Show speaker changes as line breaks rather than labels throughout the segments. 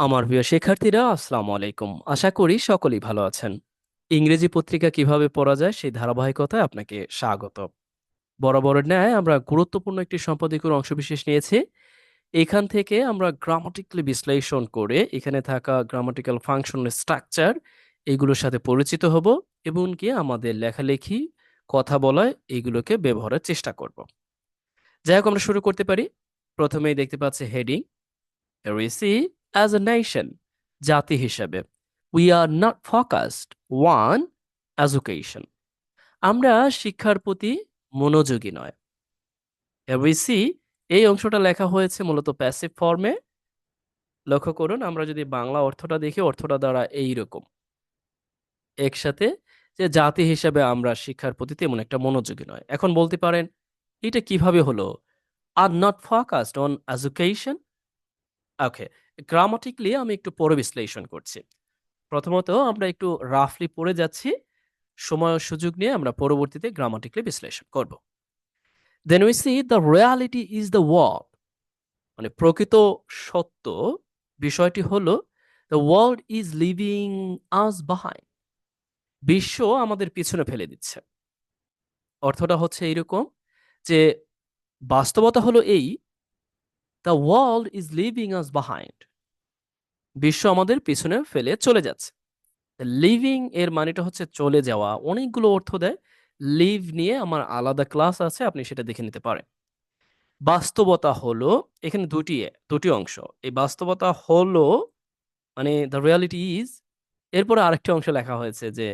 আমার প্রিয় শিক্ষার্থীরা, আসসালামু আলাইকুম। আশা করি সকলেই ভালো আছেন। ইংরেজি পত্রিকা কীভাবে পড়া যায় সেই ধারাবাহিকতায় আপনাকে স্বাগত। বরাবরের ন্যায় আমরা গুরুত্বপূর্ণ একটি সম্পাদকীয় অংশবিশেষ নিয়েছি। এখান থেকে আমরা গ্রামাটিক্যালি বিশ্লেষণ করে এখানে থাকা গ্রামাটিক্যাল ফাংশনের স্ট্রাকচার এগুলোর সাথে পরিচিত হব এবং কি আমাদের লেখালেখি, কথা বলায় এগুলোকে ব্যবহারের চেষ্টা করব। যাই হোক, আমরা শুরু করতে পারি। প্রথমেই দেখতে পাচ্ছি heading we as a nation জাতি হিসেবে we are not focused on education. আমরা শিক্ষার প্রতি মনোযোগী নয় see এই অংশটা লেখা হয়েছে মূলত প্যাসিভ ফর্মে লক্ষ্য করুন আমরা যদি বাংলা অর্থটা দেখি অর্থটা দ্বারা এইরকম একসাথে যে জাতি হিসেবে আমরা শিক্ষার প্রতি তেমন একটা মনোযোগী নয় এখন বলতে পারেন এটা কীভাবে হলো are not focused on education okay grammatically আমি একটু পরে বিশ্লেষণ করছি। প্রথমত আমরা একটু রাফলি পড়ে যাচ্ছি, সময় ও সুযোগ নিয়ে আমরা পরবর্তীতে গ্রামাটিকলি বিশ্লেষণ করব। Then we see the reality is the world মানে প্রকৃত সত্য বিষয়টি হলো the world is living us behind বিশ্ব আমাদের পিছনে ফেলে দিচ্ছে। অর্থটা হচ্ছে এইরকম যে বাস্তবতা হলো এই the world is living us behind বিশ্ব আমাদের পিছনে ফেলে চলে যাচ্ছে। লিভিং এর মানেটা হচ্ছে চলে যাওয়া। অনেকগুলো অর্থ দেয়। লিভ নিয়ে আমার আলাদা ক্লাস আছে, আপনি সেটা দেখে নিতে পারেন। বাস্তবতা হলো, এখানে দুটি দুটি অংশ। এই বাস্তবতা হলো মানে দ্য রিয়ালিটি ইজ এরপরে আরেকটি অংশ লেখা হয়েছে যে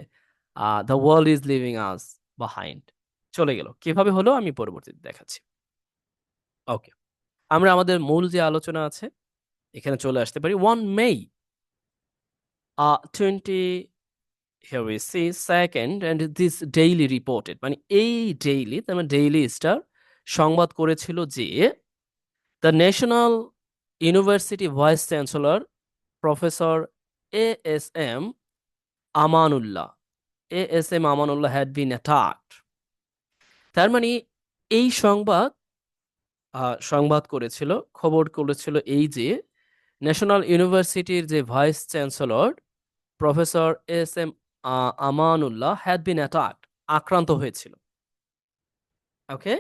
the world is living us behind চলে গেল। কীভাবে হলো? আমি পরবর্তীতে দেখাচ্ছি। ওকে আমরা আমাদের মূল যে আলোচনা আছে, এখানে চলে আসতে পারি। One May twenty here we see, second and this daily reported. মানে এই ডেইলি তার মানে ডেইলি স্টার সংবাদ করেছিল যে the National University vice chancellor professor A S M Amanullah A S M Amanullah had been attacked তার মানে এই সংবাদ সংবাদ করেছিল, খবর করেছিল এই যে ন্যাশনাল ইউনিভার্সিটির যে vice chancellor professor S M Amanullah had been attacked আক্রান্ত হয়েছিল। ওকে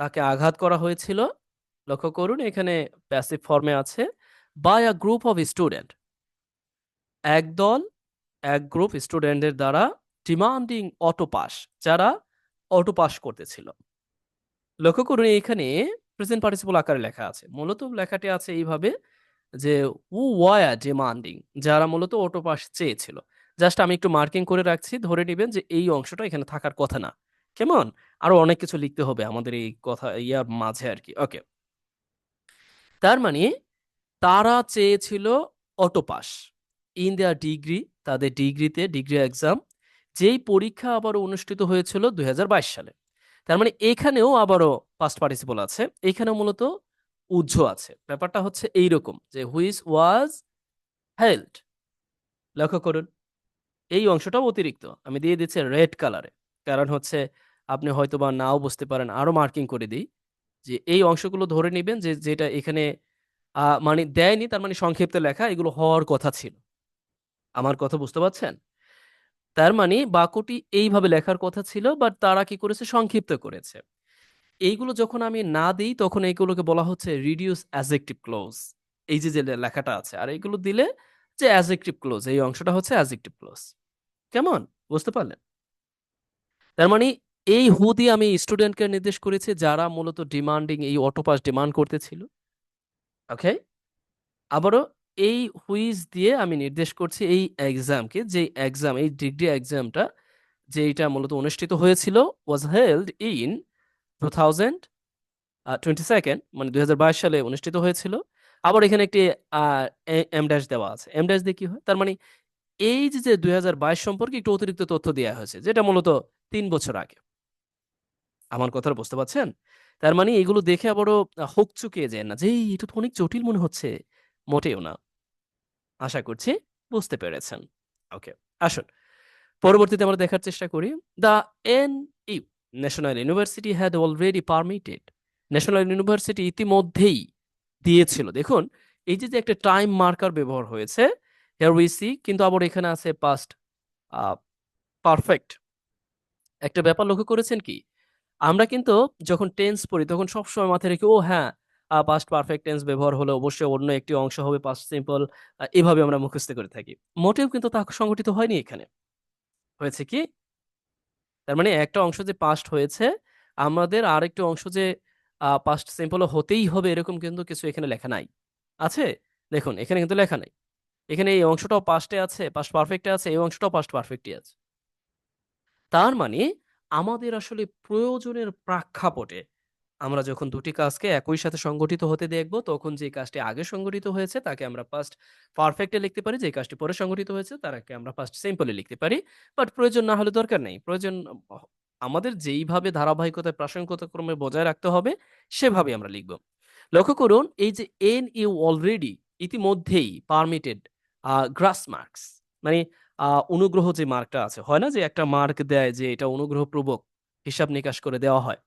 তাকে আঘাত করা হয়েছিল। লক্ষ্য করুন, এখানে প্যাসিভ ফর্মে আছে by a group of student একদল এক গ্রুপ স্টুডেন্টদের দ্বারা ডিমান্ডিং অটো পাস যারা অটো পাস করতেছিল। লক্ষ্য করুন, এখানে প্রেজেন্ট পার্টিসিপল আকারে লেখা আছে। মূলত লেখাটি আছে এইভাবে যে, উ ওয়া ডিমান্ডিং যারা মূলত অটো পাস চেয়েছিল। জাস্ট আমি একটু মার্কিং করে রাখছি, ধরে নেবেন যে এই অংশটা এখানে থাকার কথা না। কেমন? আরও অনেক কিছু লিখতে হবে আমাদের এই কথা, ইয়ার মাঝে আর কি। ওকে। তার মানে তারা চেয়েছিল auto pass. In their degree, তাদের ডিগ্রিতে, ডিগ্রি এক্সাম, যেই পরীক্ষা আবার অনুষ্ঠিত হয়েছিল দুই হাজার বাইশ সালে। তার মানে এখানেও আবারও পাস্ট পার্টিসিপল আছে, এখানেও মূলত উজ্জ আছে। ব্যাপারটা হচ্ছে এইরকম যে হুইচ ওয়াজ হেল্ড লক্ষ্য করুন, এই অংশটাও অতিরিক্ত, আমি দিয়ে দিচ্ছি রেড কালারে কারণ হচ্ছে আপনি হয়তো বা নাও বুঝতে পারেন, আরও মার্কিং করে দিই যে এই অংশগুলো ধরে নেবেন যে যেটা এখানে মানে দেয়নি, তার মানে সংক্ষিপ্ত লেখা এগুলো হওয়ার কথা ছিল। আমার কথা বুঝতে পারছেন? তার মানে বাক্যটি এইভাবে লেখার কথা ছিল বাট তারা কি করেছে? সংক্ষিপ্ত করেছে। এইগুলো যখন আমি না দিই, তখন এইগুলোকে বলা হচ্ছে রিডিউস অ্যাজেক্টিভ ক্লোজ এই যে যে লেখাটা আছে, আর এইগুলো দিলে যে অ্যাজেক্টিভ ক্লোজ এই অংশটা হচ্ছে অ্যাজেক্টিভ ক্লোজ কেমন? বুঝতে পারলেন? তার মানে এই হু দিয়ে আমি স্টুডেন্টকে নির্দেশ করেছি, যারা মূলত ডিমান্ডিং এই অটোপাস ডিমান্ড করতেছিল। ওকে আবারও এই হুইজ দিয়ে আমি নির্দেশ করছি এই এক্সামকে, যে এক্সাম, এই ডিগ্রি এক্সামটা যে এটা মূলত অনুষ্ঠিত হয়েছিল was held in two thousand twenty second মানে দুই সালে অনুষ্ঠিত হয়েছিল। আবার এখানে একটি এম ড্যাশ দেওয়া আছে। এম ড্যাশ দিয়ে কি হয়? তার মানে এই যে দুই হাজার বাইশ সম্পর্কে একটু অতিরিক্ত তথ্য দেওয়া হয়েছে, যেটা মূলত তিন বছর আগে। আমার কথাটা বুঝতে পারছেন? তার মানে এগুলো দেখে আবারও হোক চুকিয়ে যায় না, যে এটা তো অনেক জটিল মনে হচ্ছে। মোটেও না। আশা করছি বুঝতে পেরেছেন। ওকে, আসুন। পরবর্তীতে আমরা দেখার চেষ্টা করি। The N U National University had already permitted National University ইতিমধ্যেই দিয়েছিল। দেখুন, এই যে একটা টাইম মার্কার ব্যবহার হয়েছে হিয়ার উই সি কিন্তু আবার এখানে আছে পাস্ট পারফেক্ট একটা ব্যাপার লক্ষ্য করেছেন কি? আমরা কিন্তু যখন টেন্স পড়ি, তখন সবসময় মাথায় রেখে, ও হ্যাঁ পাস্ট পারফেক্ট টেন্স ব্যবহার হলে অবশ্যই অন্য একটি অংশ হবে পাস্ট সিম্পল এভাবে আমরা মুখস্থ করে থাকি। মোটেও কিন্তু তা সংগঠিত হয়নি এখানে। হয়েছে কি? তার মানে একটা অংশ যে পাস্ট হয়েছে, আমাদের আরেকটি অংশ যে পাস্ট সিম্পল হতেই হবে এরকম কিন্তু কিছু এখানে লেখা নাই। আছে? দেখুন, এখানে কিন্তু লেখা নাই। এখানে এই অংশটাও পাস্টে আছে পাস্ট পারফেক্টে আছে, এই অংশটাও পাস্ট পারফেক্টই আছে। তার মানে আমাদের আসলে প্রয়োজনের প্রেক্ষাপটে আমরা যখন দুটি কাজকে একই সাথে সংগঠিত হতে দেখব, তখন যে কাজটি আগে সংগঠিত হয়েছে, তাকে আমরা ফার্স্ট পারফেক্টে লিখতে পারি। যে কাজটি পরে সংগঠিত হয়েছে তাকে আমরা ফার্স্ট সিম্পলে লিখতে পারি। বাট প্রয়োজন না হলে দরকার নেই। প্রয়োজন আমাদের যেইভাবে ধারাবাহিকতায় প্রাসঙ্গিকতা ক্রমে বজায় রাখতে হবে সেভাবে আমরা লিখব। লক্ষ্য করুন, এই যে এন ইউ অলরেডি ইতিমধ্যেই পারমিটেড গ্রাস মার্কস মানে অনুগ্রহ যে মার্কটা আছে, হয় না যে একটা মার্ক দেয় যে এটা অনুগ্রহপূর্বক হিসাব নিকাশ করে দেওয়া হয়?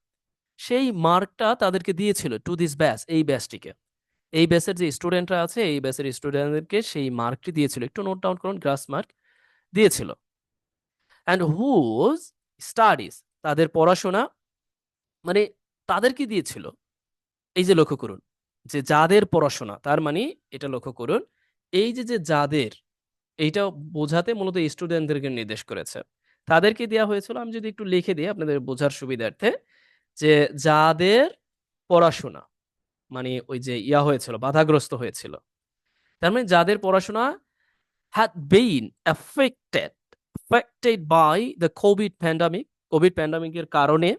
সেই মার্কটা তাদেরকে দিয়েছিল টু দিস ব্যাচ এই ব্যাচটিকে এই ব্যাচের যে স্টুডেন্টরা আছে, এই ব্যাচের স্টুডেন্টদেরকে সেই মার্কটি দিয়েছিল। একটু নোট ডাউন করুন গ্রাস মার্ক দিয়েছিল। অ্যান্ড হুজ স্টাডিজ তাদের পড়াশোনা মানে তাদেরকে দিয়েছিল। এই যে লক্ষ্য করুন, যে যাদের পড়াশোনা, তার মানে এটা লক্ষ্য করুন, এই যে যে যাদের, এইটা বোঝাতে মূলত স্টুডেন্টদেরকে নির্দেশ করেছে। তাদেরকে দেওয়া হয়েছিল, আমি যদি একটু লিখে দিই আপনাদের বোঝার সুবিধার্থে যে যাদের পড়াশোনা মানে ওই যে ইয়া হয়েছিল, বাধাগ্রস্ত হয়েছিল, তার মানে যাদের পড়াশোনা had been affected affected by the covid pandemic covid প্যান্ডামিকের কারণে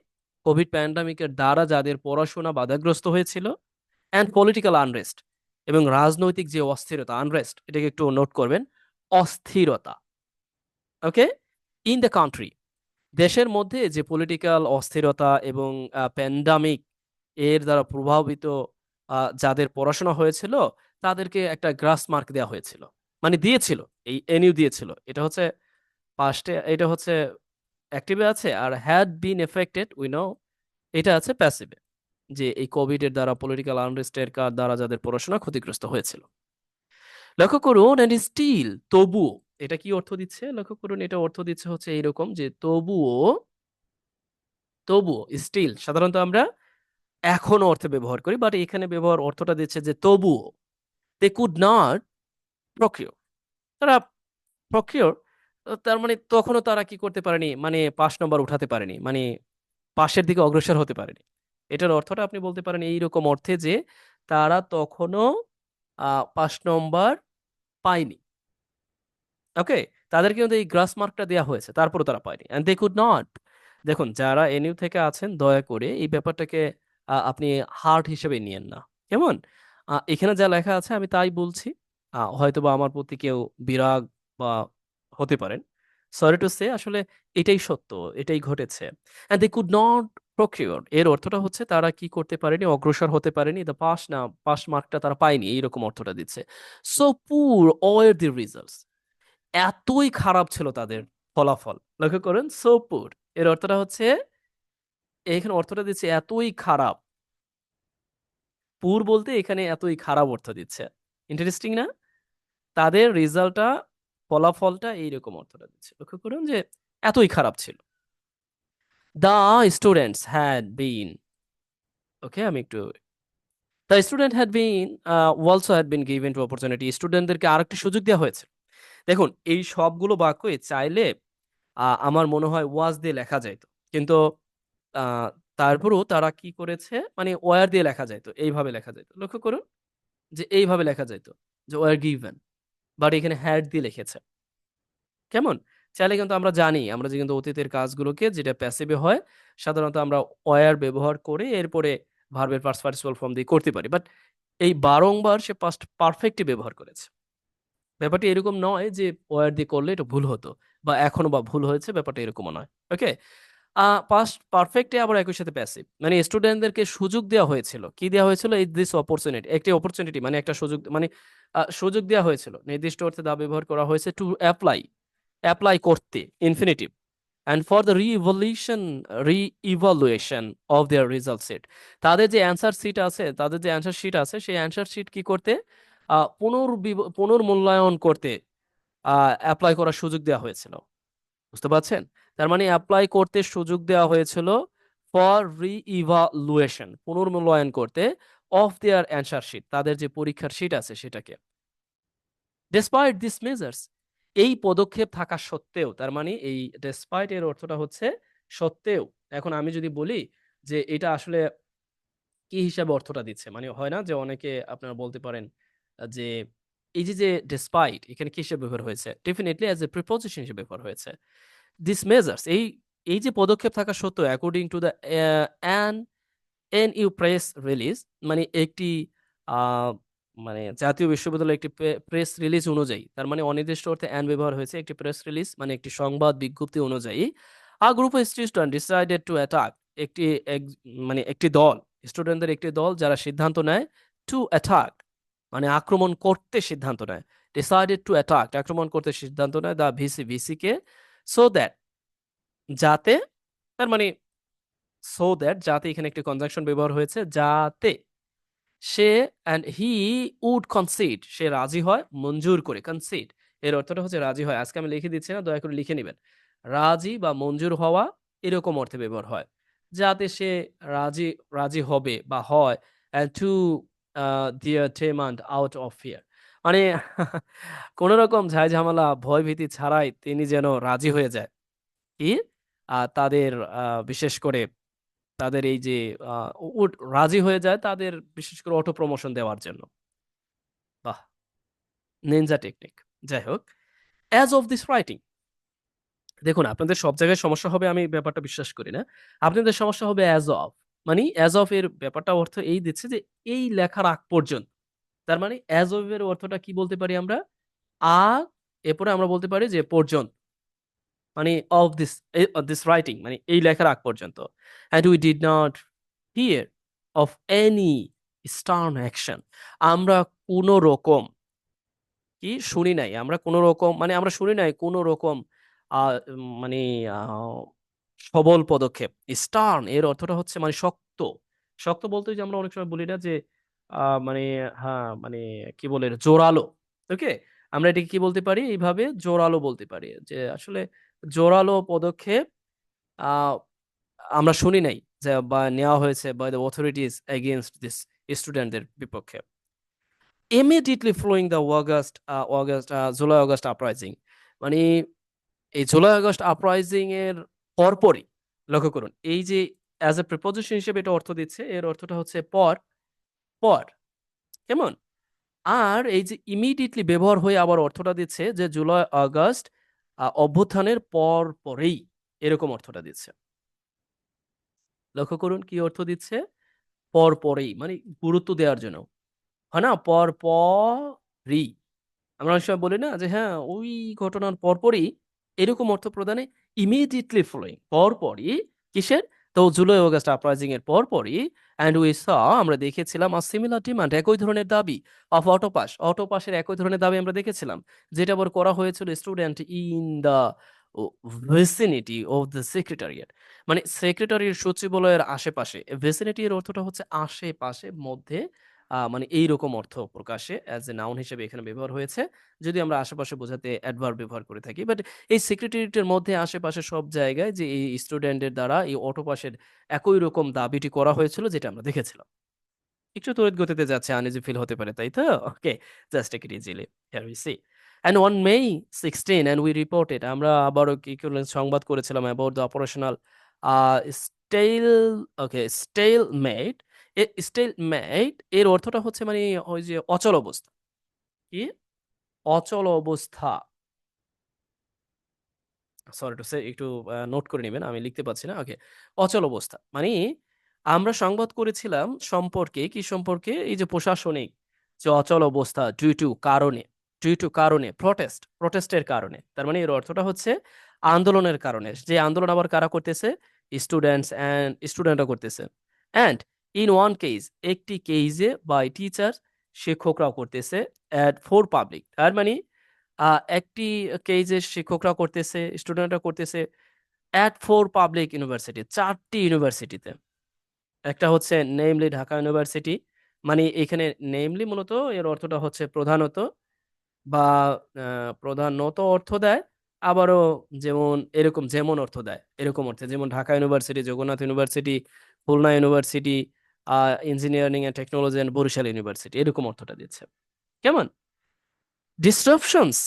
কোভিড প্যান্ডামিকের দ্বারা যাদের পড়াশোনা বাধাগ্রস্ত হয়েছিল অ্যান্ড পলিটিক্যাল আনরেস্ট এবং রাজনৈতিক যে অস্থিরতা আনরেস্ট এটাকে একটু নোট করবেন, অস্থিরতা ওকে ইন দ্য কান্ট্রি দেশের মধ্যে যে পলিটিক্যাল অস্থিরতা এবং প্যান্ডামিক এর দ্বারা প্রভাবিত যাদের পড়াশোনা হয়েছিল, তাদেরকে একটা গ্রাস মার্ক দেওয়া হয়েছিল। মানে দিয়েছিল, এই এনইউ দিয়েছিল। এটা হচ্ছে পাস্টে এটা হচ্ছে অ্যাক্টিভে আছে আর had been affected we know এটা আছে প্যাসিভে যে এই কোভিড এর দ্বারা পলিটিক্যাল আনরেস্টের দ্বারা যাদের পড়াশোনা ক্ষতিগ্রস্ত হয়েছিল। লক্ষ্য করুন অ্যান্ড স্টিল তবুও এটা কি অর্থ দিচ্ছে? লক্ষ্য করুন, এটা অর্থ দিচ্ছে হচ্ছে এইরকম যে তবুও তবুও স্টিল সাধারণত আমরা এখনও অর্থে ব্যবহার করি বাট এখানে ব্যবহার অর্থটা দিচ্ছে যে তবুও দে কুড নট প্রকিওর তারা প্রকিওর তার মানে তখনও তারা কি করতে পারেনি? মানে পাঁচ নম্বর উঠাতে পারেনি মানে পাশের দিকে অগ্রসর হতে পারেনি। এটার অর্থটা আপনি বলতে পারেন এইরকম অর্থে যে তারা তখনও পাঁচ নম্বর পায়নি। ওকে, তাদেরকে কিন্তু এই গ্রাস মার্কটা দেওয়া হয়েছে তারপরে তারা পায়নি। অ্যান্ড দে কুড নট দেখুন, যারা এনইউ থেকে আছেন, দয়া করে এই ব্যাপারটাকে আপনি হার্ট হিসেবে নিয়েন না। কেমন? এখানে যা লেখা আছে, আমি তাই বলছি। হয়তো বা আমার প্রতি কেউ বিরাগ বা হতে পারেন। সরি টু সে আসলে এটাই সত্য, এটাই ঘটেছে। And they could not procure এর অর্থটা হচ্ছে, তারা কি করতে পারেনি, অগ্রসর হতে পারেনি দ্য পাস না পাস মার্কটা তারা পায়নি, এইরকম অর্থটা দিচ্ছে। সো পুর ওয়ার দি রিজাল্টস এতই খারাপ ছিল তাদের ফলাফল। লক্ষ্য করেন সো পুর এর অর্থটা হচ্ছে, এখানে অর্থটা দিচ্ছে এতই খারাপ। পুর বলতে এখানে এতই খারাপ অর্থ দিচ্ছে। ইন্টারেস্টিং না? তাদের রেজাল্টটা, ফলাফলটা এইরকম অর্থটা দিচ্ছে। লক্ষ্য করুন যে এতই খারাপ ছিল। The students had been. Okay, আমি একটু, the student had been also had been given to opportunity. স্টুডেন্টদেরকে আরেকটি সুযোগ দেওয়া হয়েছে। দেখুন, এই সবগুলো বাক্যই চাইলে আমার মনে হয় ওয়াজ দিয়ে লেখা যাইতো। কিন্তু তারপরেও তারা কি করেছে? মানে ওয়ার দিয়ে লেখা যাইতো, এইভাবে লেখা যাইতো। লক্ষ্য করুন যে এইভাবে লেখা যাইতো যে ওয়ার গিভেন, বাট এখানে হ্যাড দিয়ে লিখেছে। কেমন? চাইলে কিন্তু আমরা জানি, আমরা যে কিন্তু অতীতের কাজগুলোকে যেটা প্যাসিভে হয়, সাধারণত আমরা ওয়ার ব্যবহার করে এরপরে ভার্বের পার্স পার্টিসিপাল ফর্ম দিয়ে করতে পারি। বাট এই বারংবার সে পাস্ট পারফেক্টই ব্যবহার করেছে। ব্যাপারটা এরকম নয় যে ওয়ার দিয়ে করলে এটা ভুল হতো বা এখনও বা ভুল হয়েছে, ব্যাপারটা এরকমও নয়। ওকে পাস্ট পারফেক্টে আবার একই সাথে প্যাসিভ মানে স্টুডেন্টদেরকে সুযোগ দেওয়া হয়েছিল। কি দেওয়া হয়েছিল? এই দিস অপরচুনিটি একটি অপরচুনিটি মানে একটা সুযোগ মানে সুযোগ দেওয়া হয়েছিল। নির্দিষ্ট অর্থে দা ব্যবহার করা হয়েছে টু অ্যাপ্লাই অ্যাপ্লাই করতে infinitive and for the revolution reevaluation of their result set তাদের যে অ্যান্সার শিট আছে, তাদের যে অ্যান্সার শিট আছে, সেই অ্যান্সার শিট কি করতে পুনর্মূল্যায়ন করতে অ্যাপ্লাই করার সুযোগ দেওয়া হয়েছিল। বুঝতে পারছেন? তার মানে অ্যাপ্লাই করতে সুযোগ দেওয়া হয়েছিল ফর রি-ইভালুয়েশন পুনর্মূল্যায়ন করতে অফ দেয়ার অ্যান্সার শিট তাদের যে পরীক্ষার শিট আছে সেটাকে। ডেসপাইট দিস মেজার্স এই পদক্ষেপ থাকা সত্ত্বেও, তার মানে এই ডেসপাইট এর অর্থটা হচ্ছে সত্ত্বেও, এখন আমি যদি বলি যে এটা আসলে কি হিসাবে অর্থটা দিচ্ছে? মানে হয় না যে অনেকে আপনারা বলতে পারেন যে এই যে যে ডেসপাইট এখানে কি হিসেবে ব্যবহার হয়েছে? ডেফিনেটলি অ্যাজ এ প্রিপোজিশন হিসেবে ব্যবহার হয়েছে। দিস মেজার্স এই এই যে পদক্ষেপ থাকা সত্ত্বেও according to the an N U press release মানে একটি মানে জাতীয় বিশ্ববিদ্যালয়ের একটি প্রেস রিলিজ অনুযায়ী, তার মানে অনির্দিষ্ট অর্থে অ্যান ব্যবহার হয়েছে, একটি প্রেস রিলিজ মানে একটি সংবাদ বিজ্ঞপ্তি অনুযায়ী a group of student decided to attack একটি, এক- মানে একটি দল স্টুডেন্টদের একটি দল যারা সিদ্ধান্ত নেয় টু অ্যাটাক মানে আক্রমণ করতে সিদ্ধান্ত নেয়। ডিসাইডেড টু অ্যাটাক আক্রমণ করতে সিদ্ধান্ত নেয় দা ভিসি ভিসিকে সো দ্যাট যাতে, তার মানে সো দ্যাট যাতে এখানে একটি কনজাংশন ব্যবহার হয়েছে, যাতে সে অ্যান্ড হি উড কনসিড সে রাজি হয়, মঞ্জুর করে কনসিড এর অর্থটা হচ্ছে রাজি হয়। আজকে আমি লিখে দিচ্ছি না, দয়া করে লিখে নেবেন। রাজি বা মঞ্জুর হওয়া এরকম অর্থে ব্যবহার হয়। যাতে সে রাজি রাজি হবে বা হয় অ্যান্ড টু দিয়ার টেমান্ড আউট অফ ফিয়ার মানে কোন রকম ঝামেলা ভয় ভীতি ছাড়াই তিনি যেন রাজি হয়ে যায়। কি? তাদের বিশেষ করে তাদের এই যে রাজি হয়ে যায় তাদের বিশেষ করে অটো প্রমোশন দেওয়ার জন্য। বাহ! নিনজা টেকনিক যাই হোক অ্যাজ অফ দিস রাইটিং দেখুন, আপনাদের সব জায়গায় সমস্যা হবে আমি ব্যাপারটা বিশ্বাস করি না। আপনাদের সমস্যা হবে অ্যাজ অফ মানে অ্যাজ অফ এর ব্যাপারটা অর্থ এই দিচ্ছে যে এই লেখার আগ পর্যন্ত। তার মানে অ্যাজ অফ এর অর্থটা কি বলতে পারি আমরা? আগ, এরপরে আমরা বলতে পারি যে পর্যন্ত। মানে অফ দিস দিস রাইটিং মানে এই লেখার আগ পর্যন্ত। And we did not hear of any stern action আমরা কোনো রকম কি শুনি নাই। আমরা কোনো রকম মানে আমরা শুনি নাই কোনো রকম মানে সবল পদক্ষেপ। স্টার্ন এর অর্থটা হচ্ছে মানে শক্ত। শক্ত বলতে যে আমরা অনেক সময় বলি না যে মানে হ্যাঁ মানে কি বলে জোরালো। ওকে? আমরা এটাকে কি বলতে পারি? এইভাবে জোরালো বলতে পারি। যে আসলে জোরালো পদক্ষেপ আমরা শুনি নাই যে, বা নেওয়া হয়েছে by the authorities against this স্টুডেন্টদের বিপক্ষে। Immediately flowing the August August July August uprising মানে এই জুলাই আগস্ট আপরাইজিং এর পরপরই, লক্ষ্য করুন, এই যে অ্যাজ এ প্রিপোজিশন হিসেবে এটা অর্থ দিচ্ছে, এর অর্থটা হচ্ছে পর পর, কেমন? আর এই যে ইমিডিয়েটলি ব্যবহার হয়ে আবার অর্থটা দিচ্ছে যে জুলাই, আগস্ট অভ্যুত্থানের পর পরেই এরকম অর্থটা দিচ্ছে। লক্ষ্য করুন কি অর্থ দিচ্ছে? পর পরেই মানে গুরুত্ব দেওয়ার জন্য। হয় না? পর পরই আমরা অনেক সময় বলি না যে হ্যাঁ ওই ঘটনার পরপরই এরকম অর্থ প্রদানে ইমিডিয়েটলি ফলোয়িং পরপরই কিসের? তো জুলাই অগাস্ট আপরাইজিং এর পরপরই অ্যান্ড উই স আমরা দেখেছিলাম আর সিমিলার ডিমান্ড একই ধরনের দাবি অফ অটোপাস অটোপাসের একই ধরনের দাবি আমরা দেখেছিলাম, যেটা আবার করা হয়েছিল student in the vicinity of the secretariat মানে সেক্রেটারির সচিবালয়ের আশেপাশে ভিসিনিটি এর অর্থটা হচ্ছে আশেপাশে, মধ্যে আহ, মানে এইরকম অর্থ প্রকাশে অ্যাজ এ নাউন হিসেবে এখানে ব্যবহার হয়েছে। যদি আমরা আশেপাশে বোঝাতে অ্যাডভার্ব ব্যবহার করে থাকি। বাট এই সেক্রেটারিয়েটের মধ্যে আশেপাশে সব জায়গায় যে এই স্টুডেন্টের দ্বারা এই অটোপাসের একই রকম দাবিটি করা হয়েছিল যেটা আমরা দেখেছিলাম। একটু তড়িৎ গতিতে যাচ্ছে আনইজি ফিল হতে পারে তাই তো? Okay just take it easily here we see and on May sixteen and we reported আমরা আবারও কি করলেন? সংবাদ করেছিলাম about the operational stale okay stalemate stalemate এর অর্থটা হচ্ছে মানে ওই যে অচল অবস্থা। কি? অচল অবস্থা। সরি টু সে একটু নোট করে নেবেন, আমি লিখতে পারছি না ওকে অচল অবস্থা মানে আমরা সংবাদ করেছিলাম সম্পর্কে, কি সম্পর্কে? এই যে প্রশাসনিক যে অচল অবস্থা ডিউ টু কারণে ডিউ টু কারণে প্রটেস্ট প্রটেস্টের কারণে, তার মানে এর অর্থটা হচ্ছে আন্দোলনের কারণে, যে আন্দোলন আবার কারা করতেছে? স্টুডেন্টস অ্যান্ড স্টুডেন্টরা করতেছে। অ্যান্ড ইন ওয়ান কেস একটি কেসে বাই টিচার শিক্ষকরাও করতেছে অ্যাট ফোর পাবলিক তার মানে একটি কেজে শিক্ষকরা করতেছে স্টুডেন্টরা করতেছে অ্যাট ফোর পাবলিক ইউনিভার্সিটি চারটি ইউনিভার্সিটিতে একটা হচ্ছে নেমলি ঢাকা ইউনিভার্সিটি মানে এখানে নেমলি মূলত এর অর্থটা হচ্ছে প্রধানত বা প্রধানত অর্থ দেয়, আবারও যেমন, এরকম যেমন অর্থ দেয়, এরকম অর্থে। যেমন Dhaka University Jagannath University Khulna University engineering and technology and Barishal University এরকম অর্থটা দিচ্ছে। কেমন? Disruptions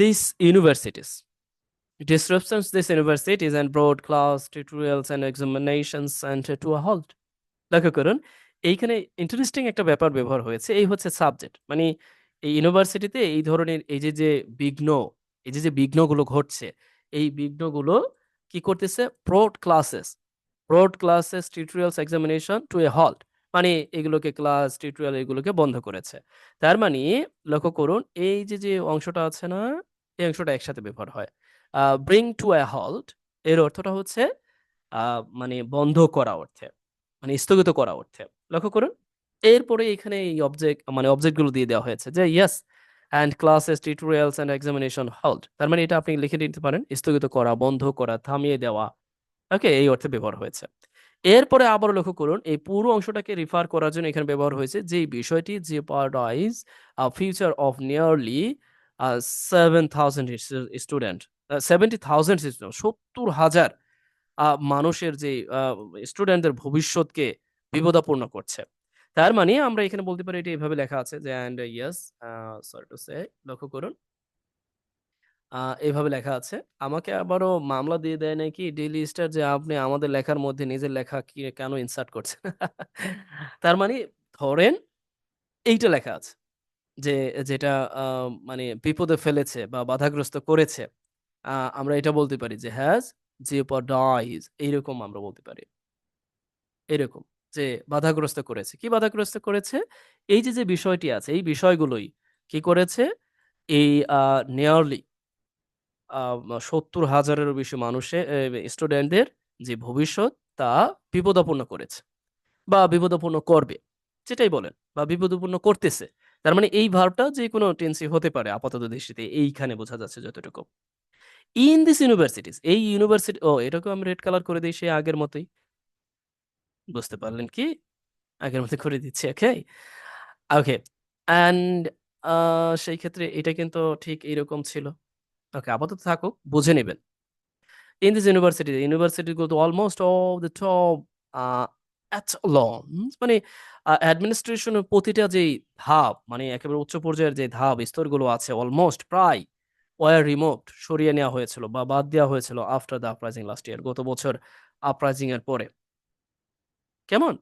this universities disruptions these universities and brought class tutorials and examinations and to a halt লক্ষ্য করুন, এইখানে ইন্টারেস্টিং একটা ব্যাপার ব্যবহার হয়েছে, এই হচ্ছে সাবজেক্ট মানে এই ইউনিভার্সিটিতে এই ধরনের এই যে যে বিঘ্ন, এই যে যে বিঘ্নগুলো ঘটছে, এই বিঘ্নগুলো কি করতেছে? Brought classes brought classes tutorials examination to a halt মানে এগুলোকে ক্লাস টিউটোরিয়াল এগুলোকে বন্ধ করেছে। তার মানে লক্ষ্য করুন, এই যে যে অংশটা আছে না, এই অংশটা একসাথে ব্যবহার হয়। ব্রিং টু এ হল্ট এর অর্থটা হচ্ছে মানে বন্ধ করা অর্থে মানে স্থগিত করা অর্থে। লক্ষ্য করুন, এরপরে এখানে এই অবজেক্ট মানে অবজেক্টগুলো দিয়ে দেওয়া হয়েছে যে yes and classes tutorials and examination halt তার মানে এটা আপনি লিখে দিতে পারেন, স্থগিত করা, বন্ধ করা, থামিয়ে দেওয়া। ওকে এই অর্থে ব্যবহার হয়েছে। এরপরে আবার লক্ষ্য করুন, এই পুরো অংশটাকে রিফার করার জন্য এখানে ব্যবহার হয়েছে যে বিষয়টি যে paradise future of nearly seven thousand student seventy thousand সত্তর হাজার মানুষের যে স্টুডেন্টদের ভবিষ্যৎকে বিপদাপূর্ণ করছে। তার মানে আমরা এখানে বলতে পারি এটা এভাবে লেখা আছে যে and yes sorry to say লক্ষ্য করুন আহ, এইভাবে লেখা আছে। আমাকে আবারও মামলা দিয়ে দেয় নাকি? ডেইলি স্টার যে আপনি আমাদের লেখার মধ্যে নিজের লেখা কি কেন ইনসার্ট করছেন? তার মানে ধরেন এইটা লেখা আছে যে যেটা মানে বিপদে ফেলেছে বা বাধাগ্রস্ত করেছে। আমরা এটা বলতে পারি যে হ্যাজ জিওপডাইজ এইরকম আমরা বলতে পারি। এরকম যে বাধাগ্রস্ত করেছে। কি বাধাগ্রস্ত করেছে? এই যে যে বিষয়টি আছে এই বিষয়গুলোই কি করেছে? এই নিয়ারলি সত্তর হাজারেরও বেশি মানুষের স্টুডেন্টদের যে ভবিষ্যৎ, তা বিপদাপন্ন করেছে বা বিপদাপন্ন করবে, যেটাই বলেন, বা বিপদাপন্ন করতেছে। তার মানে এই ভার্বটা যে কোনো টেন্সি হতে পারে আপাতত দৃষ্টিতে, এইখানে বোঝা যাচ্ছে যতটুকু। ইন দিস ইউনিভার্সিটিস এই ইউনিভার্সিটি ও এটাকে আমি রেড কালার করে দিই সেই আগের মতোই। বুঝতে পারলেন কি? আগের মতো করে দিচ্ছি ওকে ওকে অ্যান্ড সেই ক্ষেত্রে এটা কিন্তু ঠিক এইরকম ছিল। ওকে আপাতত থাকুক বুঝে নেবেন। In this university university go to almost all the top uh, মানে অ্যাডমিনিস্ট্রেশনের প্রতিটা যেই ধাপ মানে একেবারে উচ্চ পর্যায়ের যে ধাপ স্তরগুলো আছে অলমোস্ট প্রায় ওয়ার রিমোট সরিয়ে নেওয়া হয়েছিল বা বাদ দেওয়া হয়েছিল after the uprising last year গত বছর আপরাইজিং এর পরে। কেমন?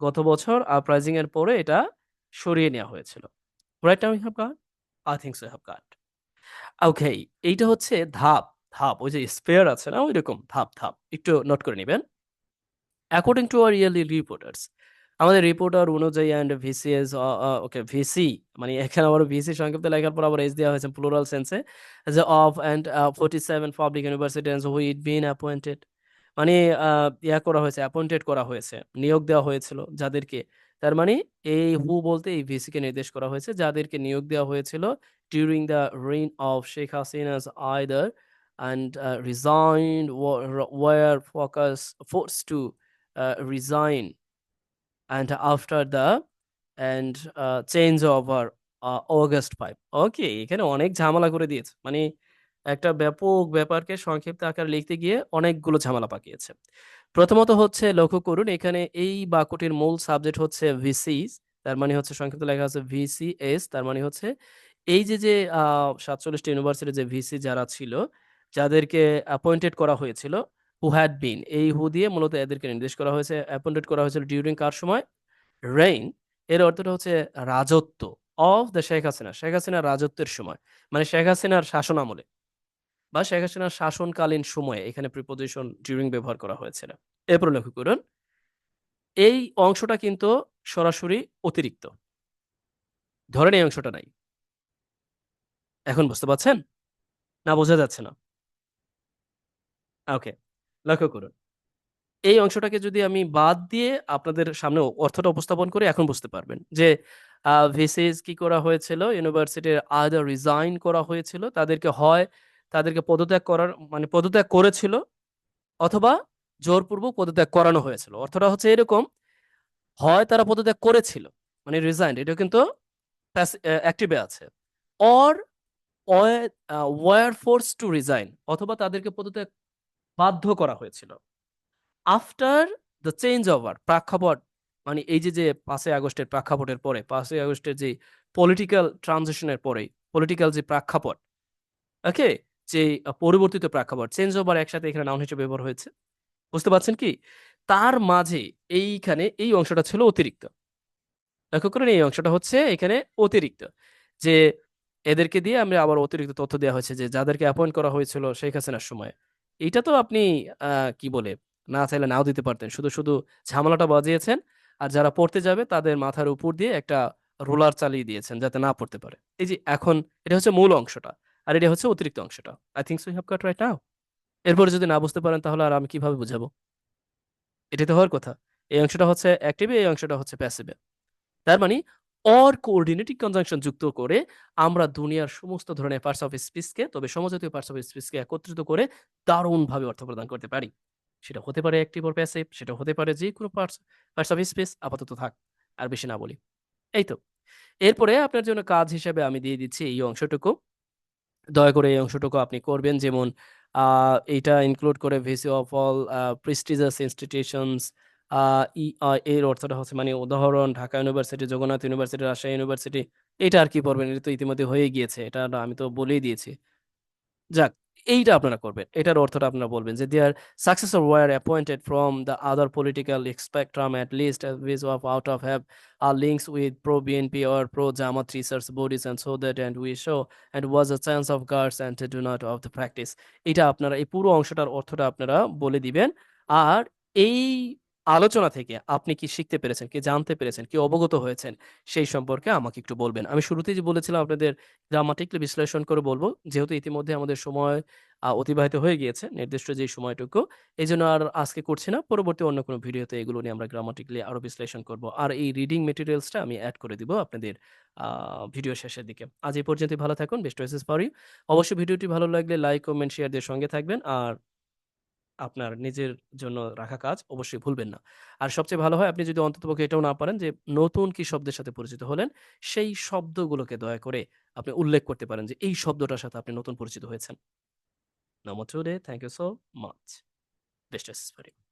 গত বছর আপরাইজিং এর পরে এটা সরিয়ে নেওয়া হয়েছিল। Right now have got I think so have got okay এইটা হচ্ছে ধাপ ধাপ, ওই যে স্পেয়ার আছে না ওই রকম ধাপ ধাপ, একটু নোট করে নেবেন। According to our yearly reporters আমাদের রিপোর্টার অনুযায়ী অ্যান্ড ভিসিএস ওকে ভিসি মানে এখানে আবার ভিসি সংক্ষিপ্ত লেখার পর আবার এস দেওয়া হয়েছে প্লুরাল সেন্সে যে of and forty seven public universities who'd been appointed মানে ইয়া করা হয়েছে অ্যাপয়েন্টেড করা হয়েছে, নিয়োগ দেওয়া হয়েছিল যাদেরকে। তার মানে এই হু বলতে এই ভিসিকে নির্দেশ করা হয়েছে যাদেরকে নিয়োগ দেওয়া হয়েছিল during the reign of Sheikh Hasina's either and resign were focus force to resign and after the and change of our August five okay এখানে অনেক ঝামেলা করে দিয়েছে। মানে একটা ব্যাপক ব্যাপারকে সংক্ষিপ্ত আকার লিখতে গিয়ে অনেকগুলো ঝামেলা পাকিয়েছে। প্রথমত হচ্ছে লক্ষ্য করুন, এখানে এই বাক্যটির মূল সাবজেক্ট হচ্ছে ভিসিস তার মানে হচ্ছে সংক্ষিপ্ত লেখা আছে ভিসিএস তার মানে হচ্ছে এই যে যে সাতচল্লিশটি ইউনিভার্সিটির যে ভিসি যারা ছিল, যাদেরকে অ্যাপয়েন্টেড করা হয়েছিল হু হ্যাড বিন এই হু দিয়ে মূলত এদেরকে নির্দেশ করা হয়েছে অ্যাপয়েন্টেড করা হয়েছিল ডিউরিং কার সময়? রেইন এর অর্থটা হচ্ছে রাজত্ব অফ দ্য শেখ হাসিনা, শেখ হাসিনার রাজত্বের সময় মানে শেখ হাসিনার শাসন আমলে। বা শেখ হাসিনার শাসনকালীন সময়ে এখানে প্রিপোজিশন ডিউরিং ব্যবহার করা হয়েছিল এরপর লক্ষ্য করুন, এই অংশটা কিন্তু সরাসরি অতিরিক্ত। ধরেন এই অংশটা নাই। এখন বুঝতে পারছেন? না, বোঝা যাচ্ছে না। ওকে লক্ষ্য করুন। এই অংশটাকে যদি আমি বাদ দিয়ে আপনাদের সামনে অর্থটা উপস্থাপন করি, এখন বুঝতে পারবেন যে ভিসিস কি করা হয়েছিল? ইউনিভার্সিটির আদার রিজাইন করা হয়েছিল, তাদেরকে হয় তাদেরকে পদত্যাগ করার মানে পদত্যাগ করেছিল অথবা জোরপূর্বক পদত্যাগ করানো হয়েছিল। অর্থটা হচ্ছে এরকম, হয় তারা পদত্যাগ করেছিল মানে রিজাইন এটা কিন্তু অ্যাক্টিভে আছে or were force to resign অথবা তাদেরকে পদত্যাগ বাধ্য করা হয়েছিল। আফটার দ্য চেঞ্জ ওভার প্রেক্ষাপট মানে এই যে যে পাঁচই আগস্টের প্রেক্ষাপটের পরে, পাঁচই আগস্টের যে পলিটিক্যাল ট্রানজিশনের পরে পলিটিক্যাল যে প্রেক্ষাপট ওকে যে পরিবর্তিত প্রেক্ষাপট চেঞ্জ ওভার একসাথে এখানে নাউন হিসেবে ব্যবহার হয়েছে, বুঝতে পারছেন কি? তার মাঝে এইখানে এই অংশটা ছিল অতিরিক্ত। লক্ষ্য করেন, এই অংশটা হচ্ছে এখানে অতিরিক্ত। যে, এদেরকে দিয়ে আমরা আবার অতিরিক্ত তথ্য দেওয়া হয়েছে যে, যাদেরকে অ্যাপয়েন্ট করা হয়েছিল শেখ হাসিনার সময়। এইটা তো আপনি কি বলে, না চাইলে নাও দিতে পারতেন। শুধু শুধু ঝামেলাটা বাজিয়েছেন আর যারা পড়তে যাবে তাদের মাথার উপর দিয়ে একটা রোলার চালিয়ে দিয়েছেন যাতে না পড়তে পারে। এই যে, এখন এটা হচ্ছে মূল অংশটা। আর এটা হচ্ছে অতিরিক্ত অংশটা। I think so have got right now এরপরে যদি না বুঝতে পারেন, তাহলে আর আমি কীভাবে বুঝাবো? এটাই তো হওয়ার কথা। এই অংশটা হচ্ছে অ্যাক্টিভে এই অংশটা হচ্ছে প্যাসিভে তার মানে অর কোঅর্ডিনেটিং কনজাংশন যুক্ত করে আমরা দুনিয়ার সমস্ত ধরনের পার্টস অফ স্পিচকে তবে সমজাতীয় পার্টস অফ স্পিচকে একত্রিত করে দারুণভাবে অর্থ প্রদান করতে পারি। সেটা হতে পারে অ্যাক্টিভ অর প্যাসিভ সেটা হতে পারে যে কোনো পার্টস পার্টস অফ স্পিচ আপাতত থাক, আর বেশি না বলি। এই তো। এরপরে আপনার জন্য কাজ হিসেবে আমি দিয়ে দিচ্ছি এই অংশটুকু। দয়া করে এই অংশটুকু আপনি করবেন। যেমন এটা ইনক্লুড করে VC of all prestigious institutions এর অর্থটা হচ্ছে মানে উদাহরণ, Dhaka University, Jagannath University, Rajshahi University, এটা আর কি পড়বেন এটা তো ইতিমধ্যে হয়ে গিয়েছে, এটা আমি তো বলেই দিয়েছি। যাক এইটা আপনারা করবেন। এটার অর্থটা আপনারা বলবেন যে their successor were appointed from the other political spectrum at least with of out of have our links with pro BNP or pro Jamaat research bodies and so that and we show and was a chance of guards and do not of the practice এটা আপনারা, এই পুরো অংশটার অর্থটা আপনারা বলে দিবেন। আর এই আলোচনা থেকে আপনি কি শিখতে পেরেছেন, কি জানতে পেরেছেন, কি অবগত হয়েছেন, সেই সম্পর্কে আমাকে একটু বলবেন। আমি শুরুতেই যে বলেছিলাম আপনাদের গ্রামাটিকলি বিশ্লেষণ করে বলব, যেহেতু ইতিমধ্যে আমাদের সময় অতিবাহিত হয়ে গিয়েছে, নির্দিষ্ট যে সময়টুকু এই জন্য আর আজকে করছি না। পরবর্তী অন্য কোনো ভিডিওতে এগুলো নিয়ে আমরা গ্রামাটিকলি আরও বিশ্লেষণ করব। আর এই রিডিং মেটেরিয়ালসটা আমি অ্যাড করে দিব আপনাদের ভিডিও শেষের দিকে। আজ এই পর্যন্ত ভালো থাকুন বেস্ট ওয়েসেস ইউ অবশ্যই ভিডিওটি ভালো লাগলে লাইক কমেন্ট শেয়ার দিয়ে সঙ্গে থাকবেন। আর আপনার নিজের জন্য রাখা কাজ অবশ্যই ভুলবেন না। আর সবচেয়ে ভালো হয় আপনি যদি অন্ততপক্ষে এটাও না পারেন যে, নতুন কি শব্দের সাথে পরিচিত হলেন, সেই শব্দগুলোকে দয়া করে আপনি উল্লেখ করতে পারেন যে, এই শব্দটার সাথে আপনি নতুন পরিচিত হয়েছেন। নামো today thank you so much best for